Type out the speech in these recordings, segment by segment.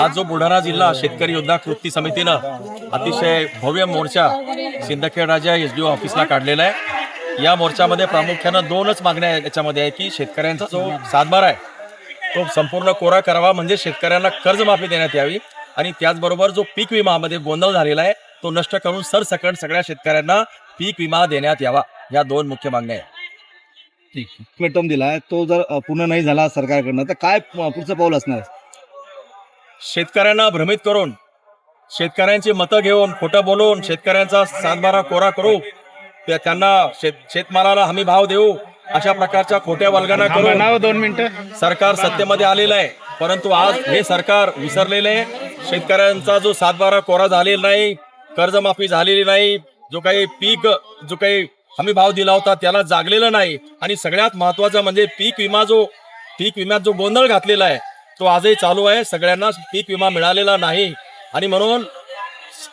आज जो बुलढाणा जिल्हा शेतकरी योद्धा कृती समितीनं अतिशय भव्य मोर्चा Sindkhed Raja S D O ऑफिसला काढलेला आहे. या मोर्चामध्ये प्रामुख्यानं दोनच मागण्या याच्यामध्ये आहे की शेतकऱ्यांचा जो सातबार आहे तो संपूर्ण कोरा करावा म्हणजे शेतकऱ्यांना कर्जमाफी देण्यात यावी आणि त्याचबरोबर जो पीक विमामध्ये गोंधळ झालेला आहे तो नष्ट करून सरसकट सगळ्या शेतकऱ्यांना पीक विमा देण्यात यावा. या दोन मुख्य मागण्या आहेत. ठीक प्लेटफॉर्म दिलाय तो जर पूर्ण नाही झाला सरकारकडनं तर काय पुढचं पाऊल असणार? शेतकऱ्यांना भ्रमित करून शेतकऱ्यांची मतं घेऊन खोटं बोलून शेतकऱ्यांचा सातबारा कोरा करू त्या- त्यांना शेत शेतमालाला हमी भाव देऊ अशा प्रकारच्या खोट्या वल्गना करून दोन मिनिटं. सरकार सत्तेमध्ये आलेलं आहे. परंतु आज हे सरकार विसरलेलं आहे. शेतकऱ्यांचा जो सातबारा कोरा झालेला नाही कर्जमाफी झालेली नाही जो काही पीक जो काही हमी भाव दिला होता त्याला जागलेलं नाही. आणि सगळ्यात महत्त्वाचा म्हणजे पीक विमा जो पीक विम्यात जो गोंधळ घातलेला आहे तो आजही चालू आहे. सगळ्यांना पीक विमा मिळालेला नाही. आणि म्हणून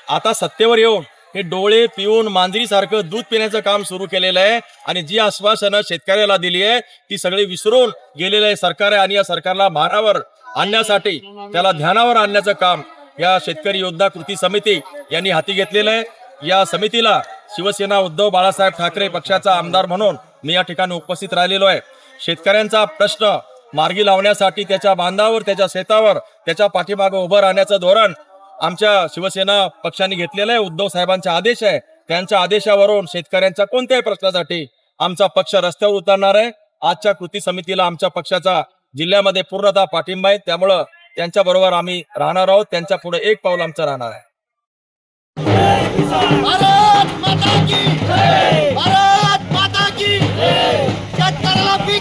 आता सत्तेवर येऊन हे डोळे पिऊन मांजरीसारखं दूध पिण्याचं काम सुरू केलेलं आहे. आणि जी आश्वासनं शेतकऱ्याला दिली आहे ती सगळी विसरून गेलेलं आहे सरकार आहे. आणि या सरकारला भारावर आणण्यासाठी त्याला ध्यानावर आणण्याचं काम या शेतकरी योद्धा कृती समिती यांनी हाती घेतलेलं आहे. या समितीला शिवसेना उद्धव बाळासाहेब ठाकरे पक्षाचा आमदार म्हणून मी या ठिकाणी उपस्थित राहिलेलो आहे. शेतकऱ्यांचा प्रश्न मार्गी लावण्यासाठी त्याच्या बांधावर त्याच्या शेतावर त्याच्या पाठीमागं उभं राहण्याचं धोरण आमच्या शिवसेना पक्षाने घेतलेलं आहे. उद्धव साहेबांचा आदेश आहे. त्यांच्या आदेशावरून शेतकऱ्यांच्या कोणत्याही प्रश्नासाठी आमचा पक्ष रस्त्यावर उतरणार आहे. आजच्या कृती समितीला आमच्या पक्षाचा जिल्ह्यामध्ये पूर्णतः पाठिंबा आहे. त्यामुळं त्यांच्या बरोबर आम्ही राहणार आहोत. त्यांच्या पुढे एक पाऊल आमचं राहणार आहे.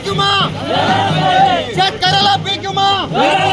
पीक विमा शेतकऱ्याला पीक विमा